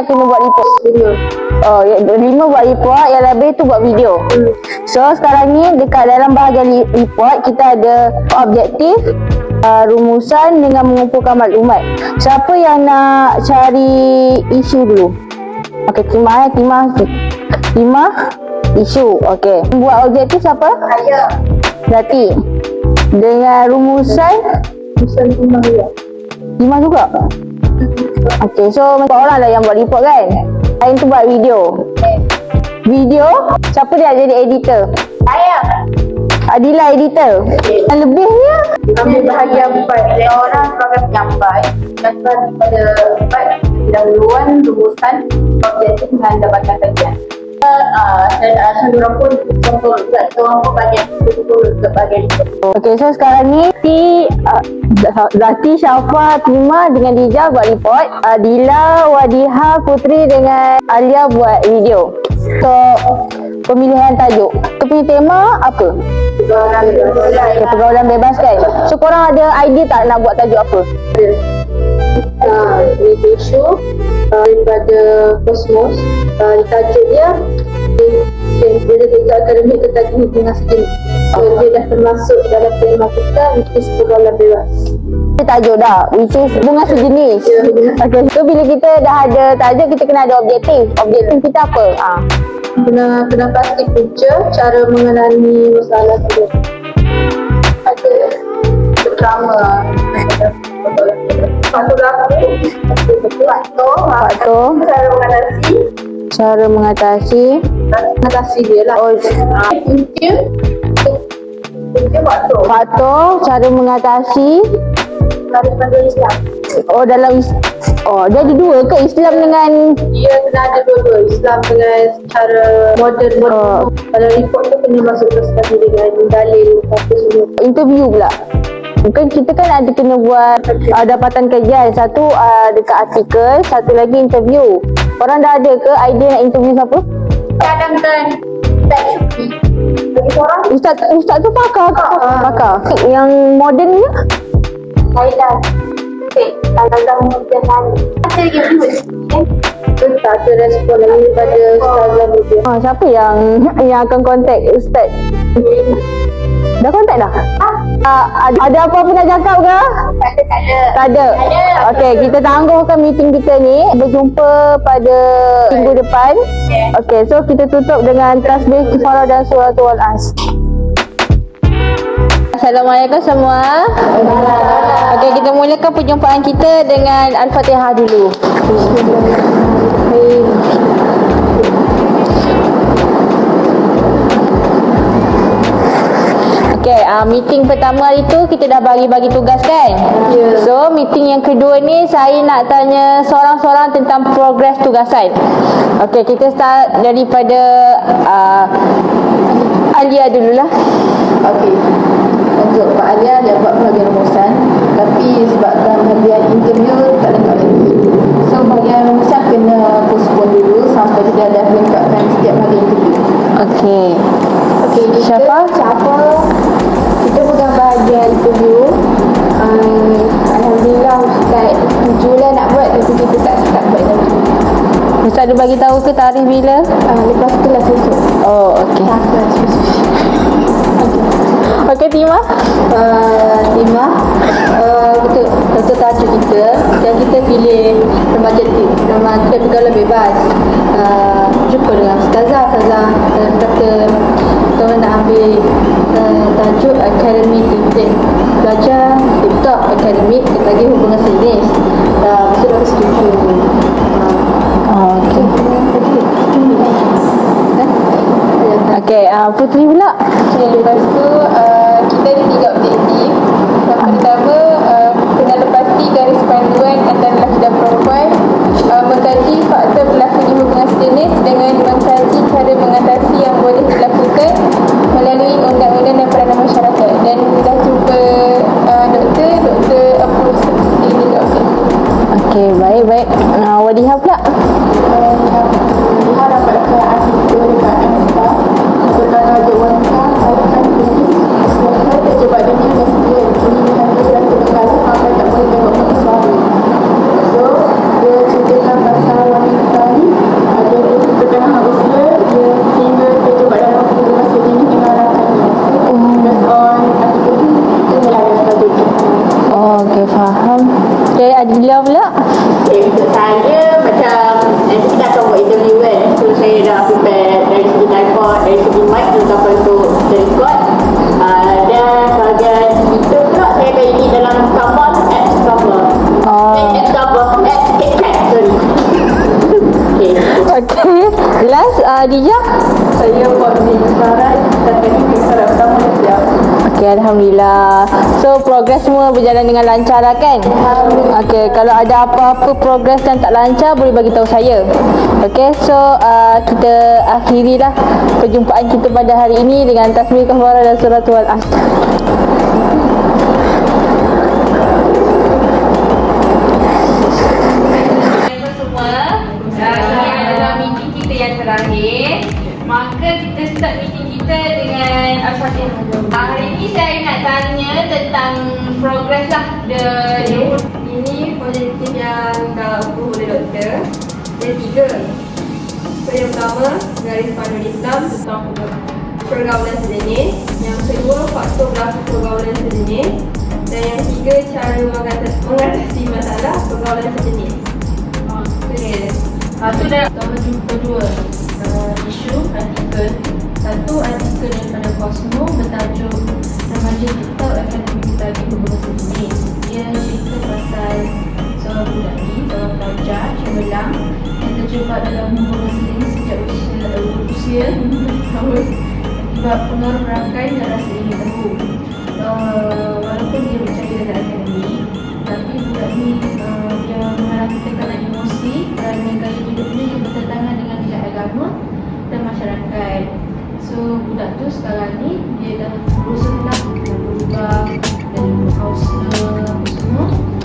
yang kena buat report video. Oh, lima buat report, yang lebih tu buat video. So, sekarang ni dekat dalam bahagian report kita ada objektif uh, rumusan dengan mengumpulkan maklumat. Siapa yang nak cari isu dulu? Okey, Timah eh, Timah. Timah, isu. Okey. Buat objektif siapa? Saya. Zati. Dengan rumusan, Musa Timah ya. Timah juga? Okey, so empat orang lah yang buat report kan? Lain tu buat video. Video, siapa dia jadi editor? Saya. Adila editor. Yang lebihnya, Ambil bahagian empat. Orang sebagai penyampai. Dasar pada empat pendahuluan, rumusan, objektif dengan dapatan kajian. Uh, dan uh, Sandura pun contoh juga kita orang pun bagian betul ke bagian. Okey, so sekarang ni Zati, uh, Zati, Syafa, Tima dengan Dija buat report. Adila, Wadiha, Putri dengan Alia buat video. So, pemilihan tajuk. Kita punya tema apa? Orang Okay, pergaulan bebas kan? So, korang ada idea tak nak buat tajuk apa? Uh, radio show uh, daripada Cosmos uh, tajuk dia dia dia juga akademik tetapi hubungan sejenis so, dia dah termasuk dalam tema kita which is pergaulan bebas Kita tajuk dah, which is bunga sejenis. Ya, bunga. Okay, so bila kita dah ada tajuk, kita kena ada objektif. Objektif kita apa? Ah. kena kena pasti punca cara mengenali masalah tersebut ada pertama lagu faktor Faktor, cara mengatasi cara mengatasi. mengatasi dia lah Oh, punca punca faktor faktor, cara mengatasi. daripada Islam Oh, dalam Oh, dia ada dua ke Islam dengan dia kena ada dua-dua Islam dengan cara moden Oh. moden kalau report tu kena masuk ke sekali dengan dalil apa semua interview pula? Bukan kita kan ada kena buat uh, dapatan kajian. Satu uh, dekat artikel, satu lagi interview. Korang dah ada ke idea nak interview siapa? cadangkan tak syuki Ustaz Ustaz tu pakar ke? Ah. Pakar. Yang moden ni? saya dah Okay, kalau dah mungkin lagi tak ada respon lagi daripada Ustazah Muda Ha, siapa yang yang akan contact Ustaz? Dah contact dah? Uh, ada, ada apa-apa nak cakap ke? Tak ada, tak ada Tak ada. ada. Okey, kita tangguhkan meeting kita ni. Berjumpa pada minggu depan. Okay. Okey, so kita tutup dengan tasbih kifarah dan suratul as. Assalamualaikum semua. Okey, kita mulakan perjumpaan kita dengan Al-Fatihah dulu. Okey, uh, meeting pertama hari tu kita dah bagi-bagi tugas kan? Ya. So, meeting yang kedua ni saya nak tanya seorang-seorang tentang progres tugasan. Okey, kita start daripada uh, Alia dululah. Okey Untuk Pak Alia dia buat bahagian rumusan Tapi sebabkan bahagian interview tak lengkap lagi So bahagian rumusan kena postpone dulu Sampai kita dah lengkapkan setiap hari interview Okey. Okey, kita Siapa? Siapa? Bahagian interview. Um, Alhamdulillah Ustaz Jula nak buat tapi kita tak start buat lagi. Ustaz ada bagi tahu ke tarikh bila? Uh, lepas kelas esok. Oh, okey. Tak kelas esok. Okey, Tima. Uh, Tima, uh, betul, betul tajuk kita dan kita pilih remaja remaja pergaulan bebas. Uh, jumpa dengan Ustazah, Ustazah uh, kata kita nak ambil uh, tajuk akademik titik belajar TikTok akademik lagi hubungan sejenis. Uh, betul aku setuju. Uh, Oh, okey. Eh? Okey, uh, Putri pula. Okay, lepas tu uh, kita ada tiga objektif. Yang pertama, uh, kena lepasi garis panduan antara lelaki dan perempuan. Okey, faham. Okey, Adilia pula. Okay, untuk saya macam nanti kita akan buat interview kan. So, saya dah prepare dari segi tripod, dari segi mic dan sampai tu record. Uh, dan sebagai itu. pula, saya akan dalam kamar X cover. Oh. X cover, X cat, sorry. Last, ah, uh, Adilia. Saya buat ni sekarang, kita akan. Okey, Alhamdulillah. So, progres semua berjalan dengan lancar lah kan? Okey, kalau ada apa-apa progres yang tak lancar, boleh bagi tahu saya. Okey, so uh, kita akhirilah perjumpaan kita pada hari ini dengan tasbih kafarah dan suratul asr. Dengan Al-Fatihah. Hari ini saya nak tanya tentang progress lah. The, Ini positif yang dah approve oleh doktor. Yang tiga. So yang pertama, garis panduan Islam tentang pergaulan sejenis. Yang kedua, faktor berlaku pergaulan sejenis. Dan yang ketiga, cara mengatasi, masalah pergaulan sejenis. Dia. uh, tu dah pertama jumpa dua uh, isu artikel. Satu artikel Cosmo bertajuk Remaja TikTok Akademi Bagi Hubungan Sejenis. Dia cerita pasal seorang budak ni, seorang pelajar cemerlang yang terjebak dalam hubungan sejenis sejak usia usia 15 tahun akibat pengaruh rangkai dan rasa ingin tahu. Uh, So budak tu sekarang ni dia dah berusaha nak berubah dan kaunselor apa semua.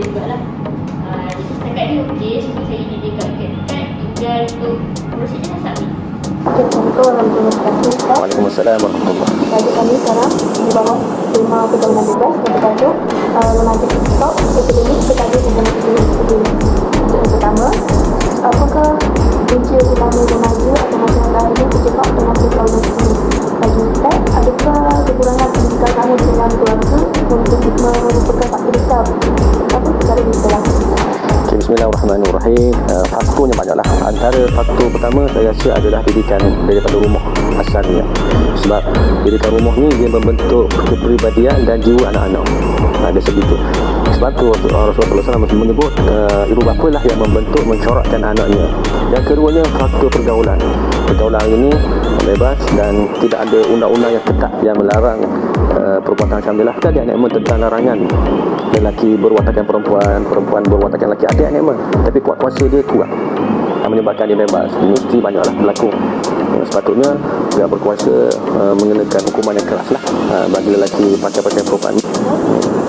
Bahagian leader jugalah. Uh, jadi setakat ni okey, semua saya didirikan kat tinggal untuk prosedur submit. Assalamualaikum warahmatullahi wabarakatuh. Kami sekarang di bawah tema pergaulan bebas dan bertajuk uh, remaja TikTok akademik sebagai hubungan kedua Untuk yang pertama, apakah punca utama remaja atau masyarakat ini terjebak dengan pergaulan ini? Bagi kita, adakah kekurangan pendidikan kamu dengan keluarga untuk merupakan faktor besar? Bismillahirrahmanirrahim. Uh, faktornya banyaklah. Antara faktor pertama saya rasa adalah didikan daripada rumah asalnya. Sebab didikan rumah ni dia membentuk kepribadian dan jiwa anak-anak. Ha, dia segitu. Sebab tu Rasulullah SAW menyebut uh, ibu bapa lah yang membentuk mencorakkan anaknya. Yang keduanya faktor pergaulan. Pergaulan ini bebas dan tidak ada undang-undang yang ketat yang melarang uh, perbuatan kamilah. Kita ada anak tentang larangan lelaki berwatakan perempuan, perempuan berwatakan lelaki. Ada anak tapi kuat kuasa dia kuat yang menyebabkan dia bebas. Mesti banyaklah berlaku. Ya, sepatutnya pihak berkuasa uh, mengenakan hukuman yang keras lah uh, bagi lelaki pakai-pakai perempuan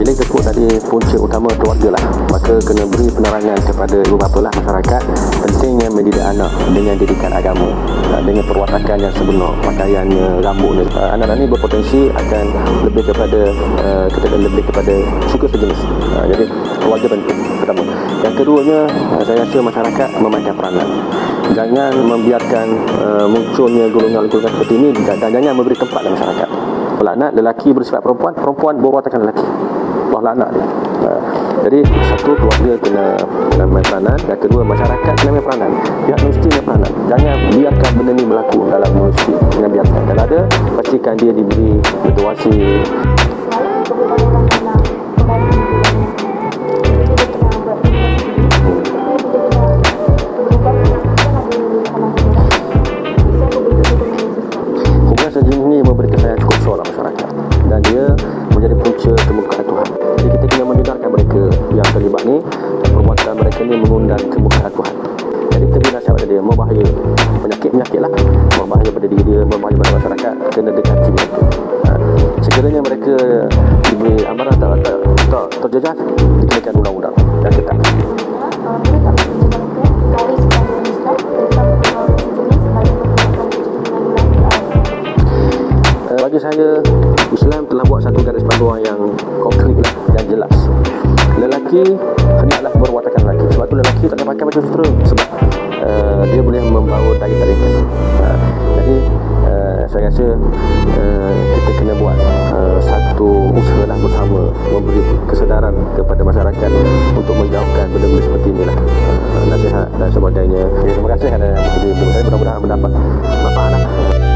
Bila kita sebut tadi punca utama keluarga lah Maka kena beri penerangan kepada ibu bapa lah masyarakat Pentingnya mendidik anak dengan didikan agama Dengan perwatakan yang sebenar Pakaiannya, rambutnya uh, Anak-anak ni berpotensi akan lebih kepada uh, Kita lebih kepada suka sejenis. Uh, Jadi keluarga penting pertama. Yang keduanya saya rasa masyarakat memainkan peranan. Jangan membiarkan munculnya golongan-golongan seperti ini Dan jangan memberi tempat dalam masyarakat. Pelaknat lelaki bersifat perempuan Perempuan berwatakan lelaki Allah laknat dia. Ha, jadi satu keluarga kena main peranan, yang kedua masyarakat kena main peranan. Pihak mesti main peranan. Jangan biarkan benda ni berlaku dalam mesti. Jangan biarkan. Kalau ada, pastikan dia diberi situasi kena dekati mereka. Ha. Sekiranya mereka diberi amaran tak, tak, tak terjejas, dikenakan undang-undang yang ketat. Sejenis bagi saya Islam telah buat satu garis panduan yang konkret lah, yang jelas. Lelaki hendaklah berwatakan lelaki. Sebab tu lelaki tak boleh pakai baju sutera sebab uh, dia boleh membawa tarikan. Uh, jadi uh, saya rasa uh, kita kena buat uh, satu usaha lah bersama memberi kesedaran kepada masyarakat untuk menjauhkan benda-benda seperti inilah uh, nasihat dan sebagainya. Terima kasih kerana. Saya mudah-mudahan mendapat manfaat lah.